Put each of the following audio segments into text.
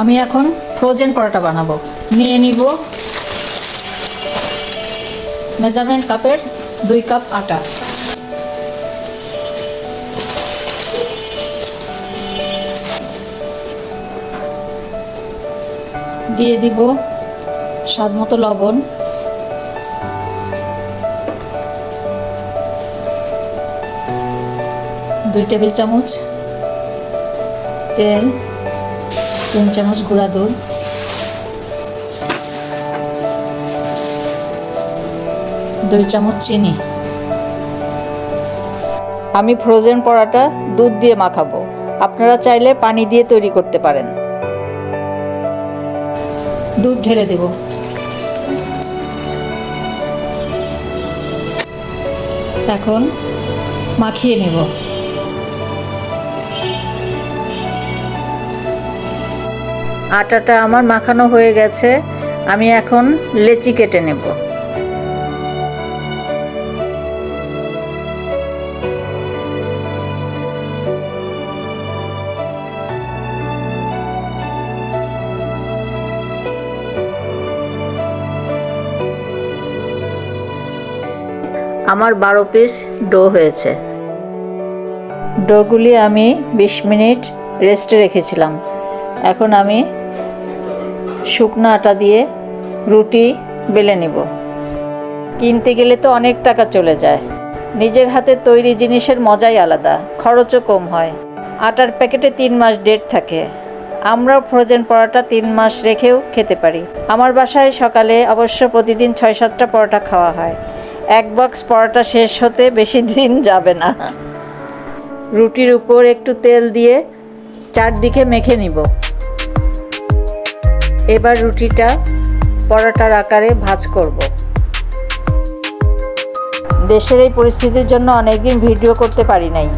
আমি এখন ফ্রোজেন পরোটা বানাবো। নিয়ে নিব মেজারমেন্ট কাপের দুই কাপ আটা। দিয়ে দিব স্বাদ মতো লবণ। দুই টেবিল চামচ তেল। তিন চামচ গুঁড়া দুধ। দুই চামচ চিনি। আমি ফ্রোজেন পরাটা দুধ দিয়ে মাখাবো। আপনারা চাইলে পানি দিয়ে তৈরি করতে পারেন। দুধ ঢেলে দেব। এখন মাখিয়ে নেব। আটাটা আমার মাখানো হয়ে গেছে, আমি এখন লেচি কেটে নেব। আমার বারো পিস ডো হয়েছে। ডোগুলি আমি বিশ মিনিট রেস্টে রেখেছিলাম। এখন আমি শুকনো আটা দিয়ে রুটি বেলে নিব। কিনতে গেলে তো অনেক টাকা চলে যায়। নিজের হাতে তৈরি জিনিসের মজাই আলাদা, খরচও কম হয়। আটার প্যাকেটে তিন মাস ডেট থাকে। আমরাও ফ্রোজেন পরোটা তিন মাস রেখেও খেতে পারি। আমার বাসায় সকালে অবশ্য প্রতিদিন ছয় সাতটা পরোটা খাওয়া হয়। এক বক্স পরোটা শেষ হতে বেশি দিন যাবে না। রুটির উপর একটু তেল দিয়ে চারদিকে মেখে নিব। এবার রুটিটা পরোটার আকারে ভাজ করব। দেশের এই পরিস্থিতির জন্য অনেকদিন ভিডিও করতে পারি নাই।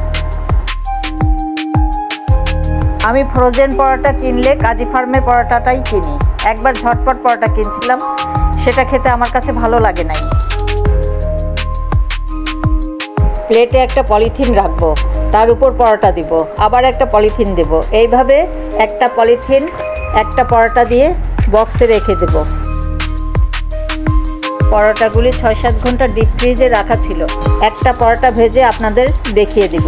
আমি ফ্রোজেন পরোটা কিনলে কাজী ফার্মের পরোটাটাই কিনি। একবার ঝটপট পরোটা কিনছিলাম, সেটা খেতে আমার কাছে ভালো লাগে নাই। প্লেটে একটা পলিথিন রাখব, তার উপর পরোটা দিব, আবার একটা পলিথিন দেব। এইভাবে একটা পলিথিন একটা পরোটা দিয়ে বক্সে রেখে দেব। পরোটাগুলি ছয় সাত ঘণ্টা ডিপ ফ্রিজে রাখা ছিল। একটা পরোটা ভেজে আপনাদের দেখিয়ে দিব।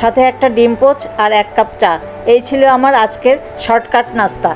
সাথে একটা ডিম পোচ আর এক কাপ চা। এই ছিল আমার আজকের শর্টকাট নাস্তা।